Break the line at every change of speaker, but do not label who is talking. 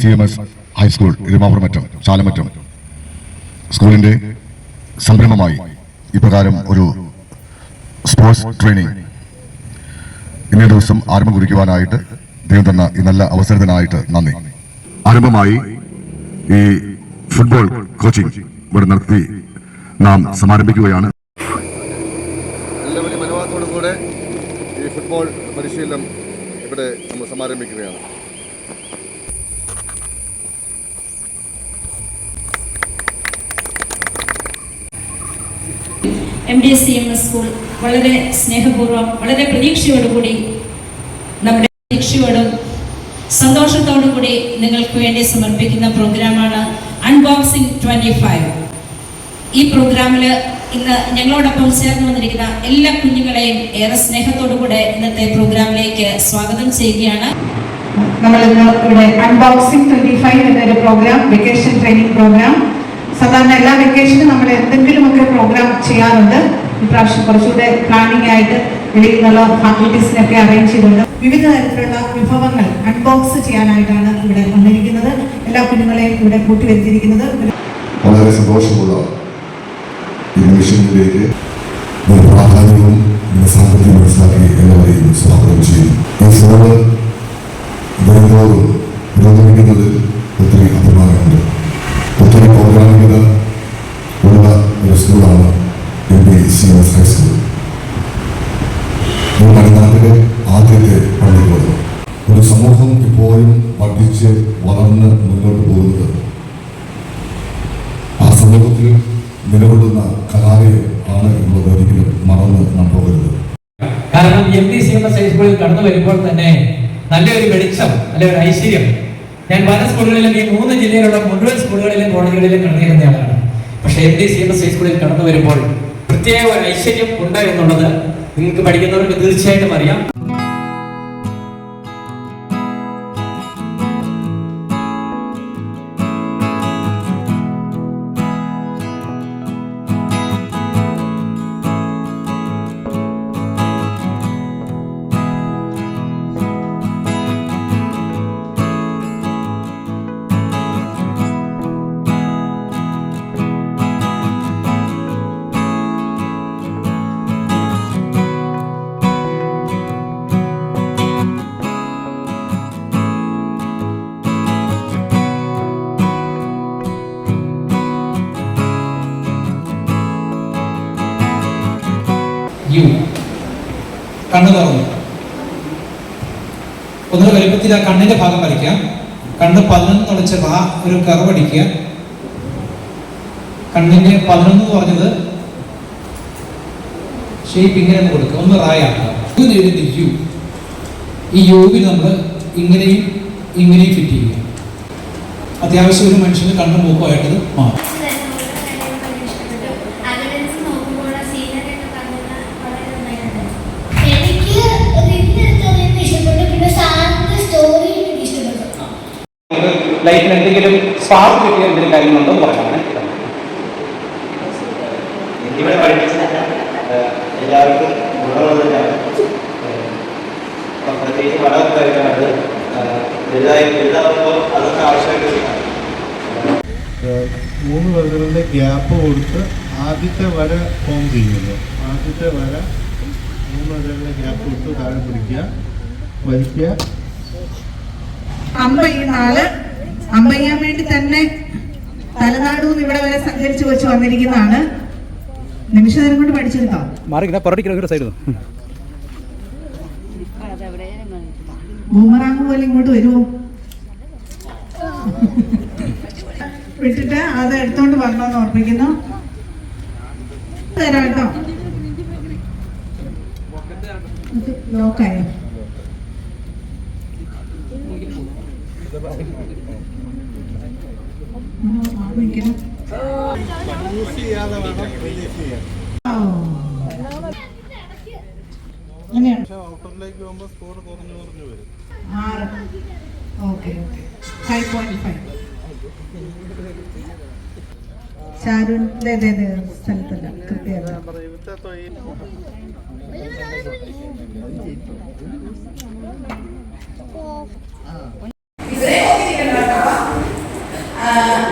C M S high school Irumapuramattam Chalamattam സ്കൂളിന്റെ സംരംഭമായി ഇപ്രകാരം ഒരു സ്പോർട്സ് ട്രെയിനിങ് ഇന്നേ ദിവസം ആരംഭം കുറിക്കുവാനായിട്ട് ദൈവം തന്ന ഈ നല്ല അവസരത്തിനായിട്ട് നന്ദി. ആരംഭമായി ഈ ഫുട്ബോൾ കോച്ചിങ് ഇവിടെ നടത്തി നാം സമാരംഭിക്കുകയാണ്.
എല്ലാവരും മനോഭാവത്തോടു കൂടെ ഈ ഫുട്ബോൾ പരിശീലനം ഇവിടെ നമ്മൾ സമാരംഭിക്കുകയാണ്.
M D S C M S school വളരെ സ്നേഹപൂർവം വളരെ പ്രതീക്ഷയോടുകൂടി നമ്മുടെ പ്രതീക്ഷയോടും സന്തോഷത്തോടും കൂടി നിങ്ങൾക്ക് വേണ്ടി സമർപ്പിക്കുന്ന പ്രോഗ്രാമാണ് അൺബോക്സിംഗ് ട്വന്റി ഫൈവ് ഈ പ്രോഗ്രാമിൽ ഇന്ന് ഞങ്ങളോടൊപ്പം ചേർന്ന് വന്നിരിക്കുന്ന എല്ലാ കുഞ്ഞുങ്ങളെയും ഏറെ സ്നേഹത്തോടു കൂടെ ഇന്നത്തെ പ്രോഗ്രാമിലേക്ക് സ്വാഗതം ചെയ്യുകയാണ്.
നമ്മൾ ഇന്ന് ഇവിടെ അൺബോക്സിംഗ് ട്വന്റി ഫൈവ് എന്നൊരു പ്രോഗ്രാം വെക്കേഷൻ ട്രെയിനിങ് പ്രോഗ്രാം. സാധാരണ എല്ലാ വെക്കേഷനും നമ്മൾ എന്തെങ്കിലുമൊക്കെ പ്രോഗ്രാം ചെയ്യാറുണ്ട്. ഇപ്രാവശ്യം കുറച്ചുകൂടെ പ്ലാനിങ് ആയിട്ട് വെളിയിൽ നിന്നുള്ള ഫാക്കൽറ്റീസിനൊക്കെ അറേഞ്ച് ചെയ്തിട്ടുണ്ട് വിവിധ തരത്തിലുള്ള വിഭവങ്ങൾ അൺബോക്സ് ചെയ്യാനായിട്ടാണ് ഇവിടെ വന്നിരിക്കുന്നത്. എല്ലാ കുഞ്ഞുങ്ങളെയും ഇവിടെ കൂട്ടിവരുത്തിയിരിക്കുന്നത്. വരുത്തിയിരിക്കുന്നത്
വളരെ സന്തോഷമുള്ള ഇതിന്റെ പ്രാധാന്യവും സാമ്പത്തികം മനസ്സിലാക്കി എല്ലാവരെയും സ്വാഗതം ചെയ്യുന്നു. ഈ സ്കൂൾ ദിനംതോറും പുരോഗമിക്കുന്നതിൽ ഒത്തിരി അഭിമാനമുണ്ട്. ഒത്തിരി പൗരാണികത ഉള്ള ഒരു സ്കൂളാണ് M P C S high school. ഈ മലനാട്ടിലെ ആദ്യത്തെ പള്ളിക്കൂടം. ഒരു സമൂഹം ഇപ്പോഴും പഠിച്ച് വളർന്ന് മുന്നോട്ട് പോകുന്നത് ആ സമൂഹത്തിൽ നിലകൊള്ളുന്ന കലാലയം ആണ് എന്നുള്ളത് ഒരിക്കലും മറന്ന് നാം പോകരുത്.
കാരണം M D C M S ഹൈസ്കൂളിൽ കടന്നു വരുമ്പോൾ തന്നെ നല്ലൊരു വെളിച്ചം നല്ലൊരു ഐശ്വര്യം. ഞാൻ പല സ്കൂളുകളിലും ഈ മൂന്ന് ജില്ലയിലുള്ള മുഴുവൻ സ്കൂളുകളിലും കോളേജുകളിലും കടന്നിരുന്ന ആളാണ്. പക്ഷേ M D C M S ഹൈസ്കൂളിൽ കടന്നു വരുമ്പോൾ പ്രത്യേക ഒരു ഐശ്വര്യം ഉണ്ട് എന്നുള്ളത് നിങ്ങൾക്ക് പഠിക്കുന്നവർക്ക് തീർച്ചയായിട്ടും അറിയാം.
യു കണ്ണ് തുറന്നു. ഒന്ന് വലുപ്പത്തിൽ ആ കണ്ണിന്റെ ഭാഗം വരയ്ക്കാം. കണ്ണ് പതിനൊന്ന് തുളച്ച് വാ ഒരു കർവ് അടിക്കുക. കണ്ണിന്റെ പതിനൊന്ന് പറഞ്ഞത് ഷേപ്പ് ഇങ്ങനെ കൊടുക്കുക. ഒന്ന് റായാക്കുക യു എഴുതുന്ന യു ഈ യുവിൽ നമ്മൾ ഇങ്ങനെയും ഇങ്ങനെയും ഫിറ്റ് ചെയ്യുക. അത്യാവശ്യം ഒരു മനുഷ്യന് കണ്ണും മൂക്കുമായിട്ടത് മാറും. ലൈഫിൽ എന്തെങ്കിലും സ്പാർക്ക് കിട്ടിയ എന്തെങ്കിലും കാര്യങ്ങളുണ്ടോ എന്ന് പറയാം
എല്ലാവർക്കും ഗുണമുള്ളതാണ് പ്രത്യേകിച്ച് പഠനം കഴിക്കുന്നത് വലുതായി വലുതാകുമ്പോൾ അതൊക്കെ ആവശ്യമായിട്ട്
മൂന്ന് വരകളുടെ ഗ്യാപ്പ് കൊടുത്ത് ആദ്യത്തെ വര ഫോം ചെയ്യുന്നു ആദ്യത്തെ വര മൂന്ന് വരകളുടെ ഗ്യാപ്പ് കൊടുത്ത് താഴെ പിടിക്കുക വലിക്കുക.
അമ്പ ഈ നാല് അമ്പയ്യാൻ വേണ്ടി തന്നെ തലനാടും ഇവിടെ വരെ സഞ്ചരിച്ചു വെച്ച് വന്നിരിക്കുന്നതാണ്. നിമിഷനേരം കൊണ്ട് പഠിച്ചെടുത്തോ ബൂമറാങ് പോലെ ഇങ്ങോട്ട് വരുമോ വിട്ടിട്ട് അത് എടുത്തോണ്ട് വരണമെന്ന് ഓർപ്പിക്കുന്നു. തരാം കേട്ടോ. ഇത് ലോക്കായോ
ഔട്ടറിലേക്ക് പോകുമ്പോൾ സ്കോർ കുറഞ്ഞു കുറഞ്ഞു വരും
ആറ് okay okay five point five ഷാരൂന്റെ സ്ഥലത്തല്ല
തൊഴിൽ
ഇവരെ